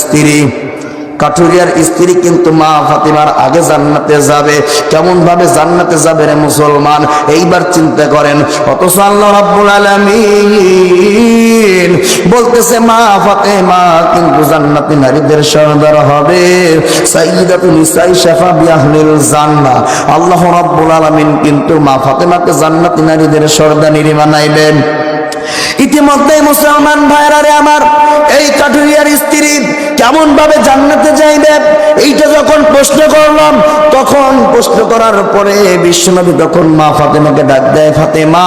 স্ত্রী, কাঠুরিয়ার স্ত্রী কিন্তু মা ফাতিমার আগে জান্নাতে যাবে কেমন ভাবে জান্নাতে যাবে রে মুসলমান? এইবার চিন্তা করেন, অথচ আল্লাহ রাব্বুল আলামিন বলতেছে, মা ফাতেমা কিন্তু জান্নাতি নারীদের সর্দার হবে। সাইয়্যিদাতুন নিসাই শাফা বিআহলিল জান্নাহ। আল্লাহ রাব্বুল আলামিন কিন্তু মা ফাতেমাকে জান্নাতি নারীদের সর্দানিরি বানাইবেন ইতিমধ্যে মুসলমান ভাইরা রে আমার, এই কাঠুরিয়ার স্ত্রী কেমন ভাবে জান্নাতে যাইবে? এইটা যখন প্রশ্ন করলাম, তখন প্রশ্ন করার পরে বিশ্বনবী তখন মা ফাতেমাকে ডাক দেয়, ফাতেমা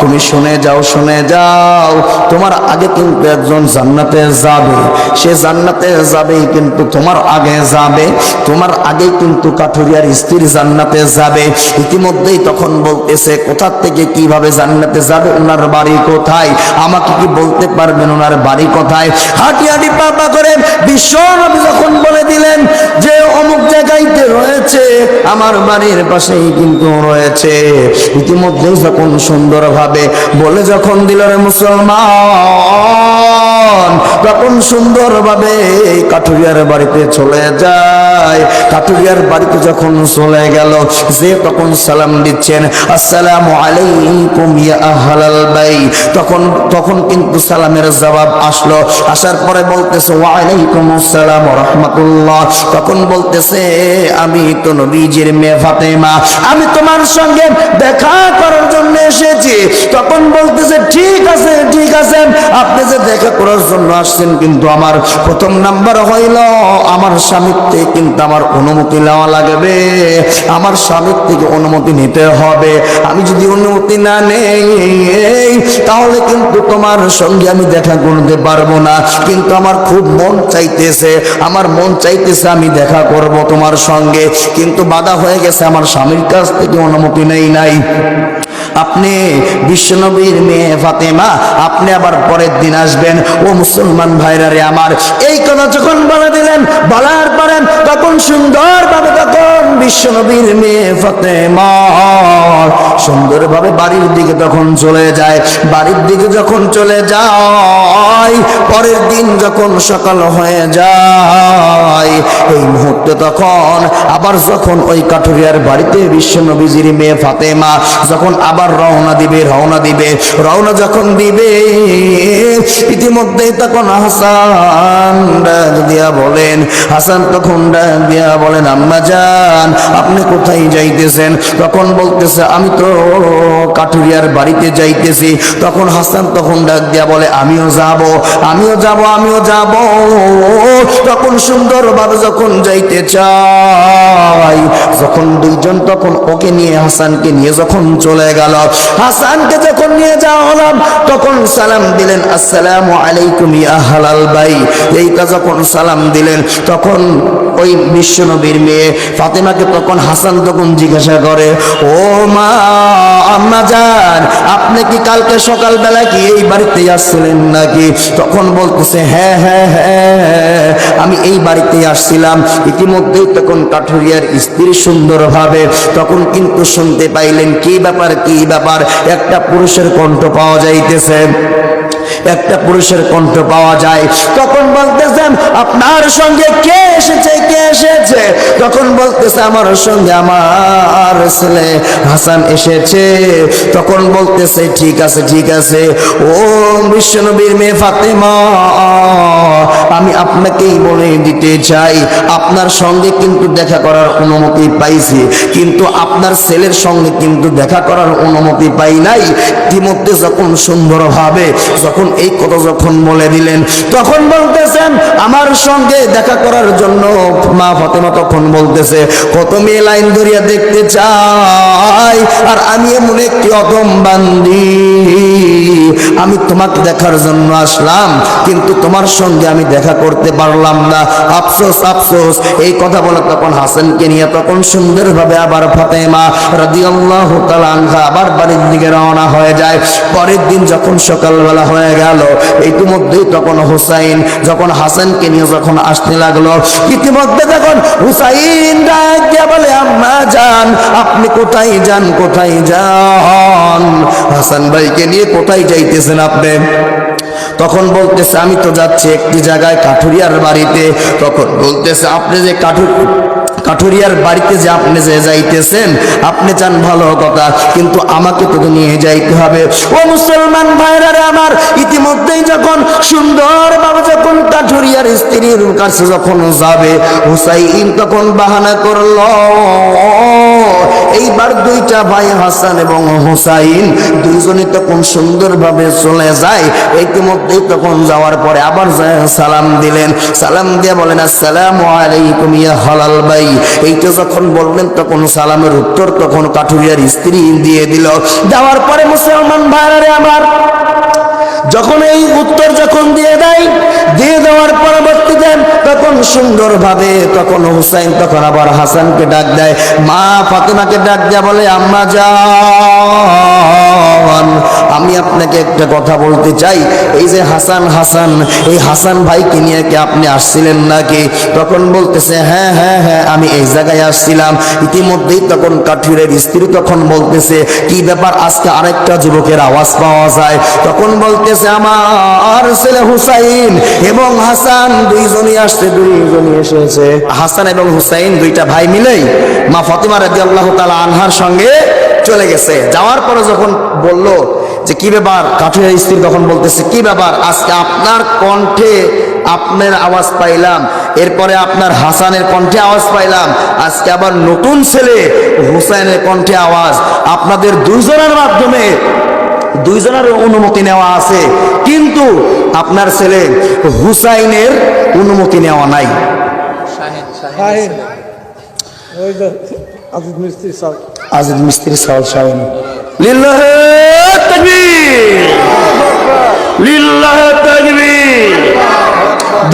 তুমি শুনে যাও শুনে যাও। তোমার আগে কিন্তু একজন জান্নাতে যাবে। সে জান্নাতে যাবেই কিন্তু তোমার আগে যাবে। তোমার আগে কিন্তু কাঠুরিয়ার স্ত্রী জান্নাতে যাবে। ইতিমধ্যেই তখন বলতেছে, কোথা থেকে কীভাবে জান্নাতে যাবে? ওনার বাড়ি কোথায়? আমাকে কি বলতে পারবেন ওনার বাড়ি কোথায়? হাঁটি হাঁটি পাপা করে বিশ্ব যখন বলে দিলেন যে, অমুক জায়গাইতে রয়েছে, আমার বাড়ির পাশেই কিন্তু রয়েছে। ইতিমধ্যেই যখন সুন্দরভাবে বলে যখন দিল রে মুসলমান তখন সুন্দরভাবে কাঠুরিয়ার বাড়িতে চলে যায়, কাঠুরিয়ার বাড়িতে যখন চলে গেল যে তখন সালাম দিচ্ছেন, আসসালামু আলাইকুম ইয়া আহলাল বাই। তখন তখন কিন্তু সালামের জবাব আসলো। আসার পরে বলতেছে ওয়া আলাইকুম আসসালাম ওয়া রাহমাতুল্লাহ। তখন বলতেছে, আমি তো নবীজির মেয়ে ফাতেমা। আমি তোমার সঙ্গে দেখা করার জন্য এসেছি। তখন বলতেছে, ঠিক আছে ঠিক আছে। আপনি যে দেখা করার জন্য আসছেন, কিন্তু আমার প্রথম নাম্বার হইল, আমার স্বামীর থেকে কিন্তু আমার অনুমতি নেওয়া লাগবে। আমার স্বামীর থেকে অনুমতি নিতে হবে। আমি যদি অনুমতি না নেই, তাহলে কিন্তু তোমার সঙ্গে আমি দেখা করতে পারব না। কিন্তু আমার খুব মন চাইতেছে, আমার মন চাইতেছে আমি দেখা করব তোমার সঙ্গে। কিন্তু বাধা হয়ে গেছে, আমার স্বামীর কাছ থেকে অনুমতি নেই নাই। আপনি বিশ্বনবীর মেয়ে ফাতেমা, আপনি আবার পরের দিন আসবেন। ও মুসলমান ভাইরা রে আমার, এই কথা যখন বলে দিলেন, বলার পরে তখন সুন্দরভাবে তখন বিশ্বনবীর মেয়ে ফাতেমা সুন্দরভাবে বাড়ির দিকে তখন চলে যায়, বাড়ির দিকে যখন চলে যায়, পরের দিন যখন সকাল হয়ে যায়, এই মুহূর্তে তখন আবার যখন ওই কাঠুরিয়ার বাড়িতে বিশ্বনবীজির মেয়ে ফাতেমা যখন আবার রওনা দিবে রওনা দিবে, রওনা যখন দিবে ইতিমধ্যে তখন হাসান ডাক দিয়া বলেন, হাসান তখন ডাক দিয়া বলেন, আম্মা যান আপনি কোথায় যাইতেছেন? তখন বলতেছে, আমি তো কাঠুরিয়ার বাড়িতে যাইতেছি। তখন হাসান তখন ডাক দিয়া বলে, আমিও যাব আমিও যাব আমিও যাব। তখন সুন্দর সুন্দরভাবে যখন যাইতে চাই যখন দুইজন তখন ওকে নিয়ে, হাসানকে নিয়ে যখন চলে গেল। হাসানকে যখন নিয়ে যাওয়া হলাম, তখন সালাম দিলেন, আসসালামু আলাইকুম ইয়া হালাল ভাই। এইটা যখন সালাম দিলেন, তখন ওই বিশ্বনবীর মেয়ে ফাতেমাকে তখন হাসান তখন জিজ্ঞাসা করে, ও মা, আম্মা যান আপনি কি কালকে সকালবেলা কি এই বাড়িতে আসছিলেন নাকি? তখন বলতেছে হ্যাঁ হ্যাঁ হ্যাঁ আমি এই বাড়িতে আসছিলাম। ইতিমধ্যেই তখন কাঠুরিয়ার স্ত্রী সুন্দরভাবে তখন কিন্তু শুনতে পাইলেন, কি ব্যাপার কি ব্যাপার? একটা পুরুষের কণ্ঠ পাওয়া যাইতেছে। একটা পুরুষের কণ্ঠ পাওয়া যায়। তখন বলতেছেন আপনার সঙ্গে কে এসেছে? কে এসেছে? তখন বলতেছে, আমার সঙ্গে আমার ছেলে হাসান এসেছে। তখন বলতেছে, ঠিক আছে ঠিক আছে। ও বিশ্বনবীর মেয়ে ফাতেমা আপনাকেই বলে দিতে চাই, আপনার সঙ্গে কিন্তু দেখা করার অনুমতি পাইছি, কিন্তু আপনার ছেলের সঙ্গে কিন্তু দেখা করার অনুমতি পাই নাই। ইতিমধ্যে যখন সুন্দরভাবে যখন এই কথা যখন বলে দিলেন, তখন বলতেছেন, আমার সঙ্গে দেখা করার জন্য মা ফাতেমা তখন বলতেছে কত মেয়ে লাইন ধরিয়া দেখতে চাই, আর আমি এমন একটি অদম বান্দি। আমি তোমাকে দেখার জন্য আসলাম, কিন্তু তোমার সঙ্গে আমি দেখা করতে পারলাম না। আফসোস আফসোস, এই কথা বলে তখন হাসানকে নিয়ে তখন সুন্দরভাবে আবার ফাতেমা রাদিয়াল্লাহু তাআলা আনহা আবার বাড়ির দিকে রওনা হয়ে যায়। পরের দিন যখন সকালবেলা হয়ে গেল, ইতিমধ্যেই তখন হুসাইন, যখন হাসানকে নিয়ে যখন আসতে লাগল, ইতিমধ্যে তখন হুসাইন বলে, আম্মা যান আপনি কোথায় যান কোথায় যান? হাসান ভাইকে নিয়ে কোথায় যাইতেছেন আপনি? তখন বলতেছে, আমি তো যাচ্ছি একটি জায়গায় কাঠুরিয়ার বাড়িতে। তখন বলতেছে, আপনি যে কাঠুর কাঠুরিয়ার বাড়িতে যে আপনি যে যাইতেছেন, আপনি চান ভালো কথা, কিন্তু আমাকে তোকে নিয়ে যাইতে হবে। ও মুসলমান ভাইরা রে আমার, ইতিমধ্যেই যখন সুন্দরভাবে যখন কাঠুরিয়ার স্ত্রীর কাছে যখন যাবে, হুসাইন তখন বাহানা করল এইবার দুইটা ভাই হাসান এবং হুসাইন দুইজনই তখন সুন্দরভাবে চলে যায়। ইতিমধ্যেই তখন যাওয়ার পরে আবার সালাম দিলেন। সালাম দিয়ে বলেন, আসসালাম আলাইকুম ইয়া হালাল ভাই। এইটা যখন বললেন, তখন সালামের উত্তর তখন কাঠুরিয়ার স্ত্রী দিয়ে দিল। যাওয়ার পরে মুসলমান ভাইরা আমার যখন এই উত্তর যখন দিয়ে দেয়, দিয়ে দেওয়ার পরবর্তী পরবর্তীতে তখন সুন্দর ভাবে তখন হুসাইন তখন আবার হাসানকে ডাক দেয়, মা ফাতেমাকে ডাক দেয়া বলে, আম্মা যান আমি আপনাকে একটা কথা বলতে চাই। এই যে হাসান হাসান, এই হাসান ভাইকে নিয়ে কি আপনি আসছিলেন নাকি? তখন বলতেছে হ্যাঁ হ্যাঁ হ্যাঁ আমি এই জায়গায় আসছিলাম। ইতিমধ্যেই তখন কাঠুরের স্ত্রী তখন বলতেছে, কি ব্যাপার? আজকে আরেকটা যুবকের আওয়াজ পাওয়া যায়। তখন বলতেছে, আমার ছেলে হুসাইন এবং হাসান দুইজনই আসছে, দুইজনই এসেছে। হাসান এবং হুসাইন দুইটা ভাই মিলেই মা ফাতিমা রাজি আল্লাহ তালা আনহার সঙ্গে চলে গেছে। যাওয়ার পরে যখন বলল যে কি ব্যাপার? কাঠুরিয়া স্ত্রী তখন বলতেছে কি ব্যাপার? আজকে আপনার কণ্ঠে আপনার আওয়াজ পাইলাম। এরপরে আপনার হাসানের কণ্ঠে আওয়াজ পাইলাম। আজকে আবার নতুন ছেলে হুসাইনের কণ্ঠে আওয়াজ। আপনাদের দুইজনের মাধ্যমে দুইজনের অনুমতি নেওয়া আছে। কিন্তু আপনার ছেলে হুসাইনের অনুমতি নেওয়া নাই। আজিজ মিস্ত্রি সব আজিজ মিস্ত্রি সাউল শাহিন লিল্লাহ তাকবীর লিল্লাহ তাকবীর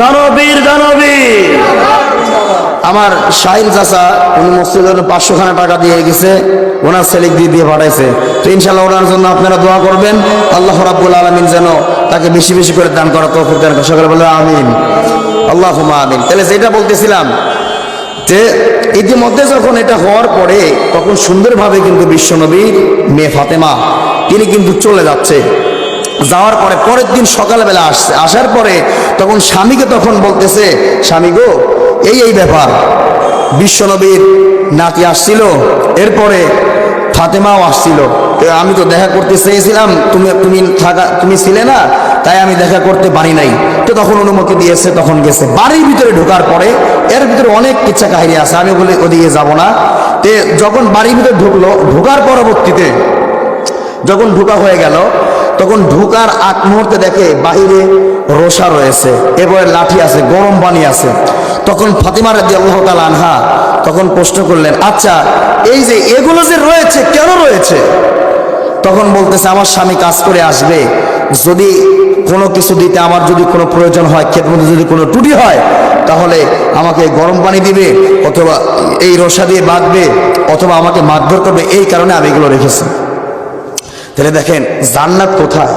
দানবীর দানবীর আমার শাহিন চাচা উনি মসজিদের পাঁচশো খানা টাকা দিয়ে গেছে ওনার ছেলেক দিয়ে দিয়ে পাঠাইছে তো ইনশাল্লাহ ওনার জন্য আপনারা দোয়া করবেন। আল্লাহ রাব্বুল আলমিন যেন তাকে বেশি বেশি করে দান করা তৌফিক দান সকালে বলে আমিন। আল্লাহ আমিন। তাহলে যেটা বলতেছিলাম যে ইতিমধ্যে যখন এটা হওয়ার পরে তখন সুন্দরভাবে কিন্তু বিশ্বনবীর মেয়ে ফাতেমা, তিনি কিন্তু চলে যাচ্ছে। যাওয়ার পরে পরের দিন সকালবেলা আসছে আসার পরে তখন স্বামীকে তখন বলতেছে, স্বামী গো, এই এই ব্যাপার। বিশ্বনবীর নাতি আসছিল, এরপরে ফাতেমাও আসছিল। আমি তো দেখা করতে চেয়েছিলাম, তুমি তুমি থাকা, তুমি ছিলে না, তাই আমি দেখা করতে পারি নাই। তো তখন অনুমতি দিয়েছে, তখন গেছে। বাড়ির ভিতরে ঢোকার পরে, এর ভিতরে অনেক কিচ্ছা কাহিনী আছে, আমি বলে ওদিকে যাব না। তে, যখন বাড়ির ভিতরে ঢুকলো, ঢোকার পরবর্তীতে, যখন ঢোকা হয়ে গেল তখন ঢোকার আগ মুহূর্তে দেখে বাহিরে রোসা রয়েছে, এরপরে লাঠি আছে, গরম পানি আছে। তখন ফাতিমা রাজি আল্লাহ আনহা তখন প্রশ্ন করলেন আচ্ছা এই যে এগুলো যে রয়েছে, কেন রয়েছে? তখন বলতেছে, আমার স্বামী কাজ করে আসবে। যদি কোনো কিছু দিতে আমার যদি কোনো প্রয়োজন হয়, ক্ষেত মধ্যে যদি কোনো ত্রুটি হয়, তাহলে আমাকে গরম পানি দিবে, অথবা এই রসা দিয়ে বাঁধবে, অথবা আমাকে মারধর করবে। এই কারণে আমি এগুলো রেখেছি। তাহলে দেখেন, জান্নাত কোথায়?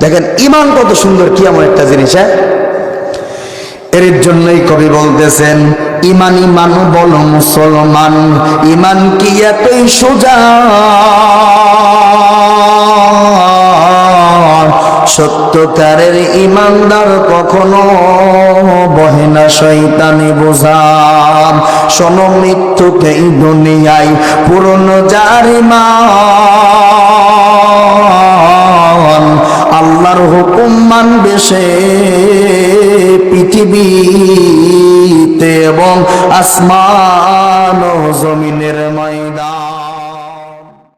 দেখেন ইমান কত সুন্দর, কি এমন একটা জিনিস হ্যাঁ? এর জন্যই কবি বলতেছেন ইমান ইমান বল মুসলমান ইমান কি এতই সোজা? সত্যকারের ইমানদার কখনো বহে না শৈতানি বোঝাম শোন মৃত্যুকে এই দুনিয়ায়, পুরনো জারিমান হুকুম বেশে পৃথিবীতে এবং আসমান ও জমিনের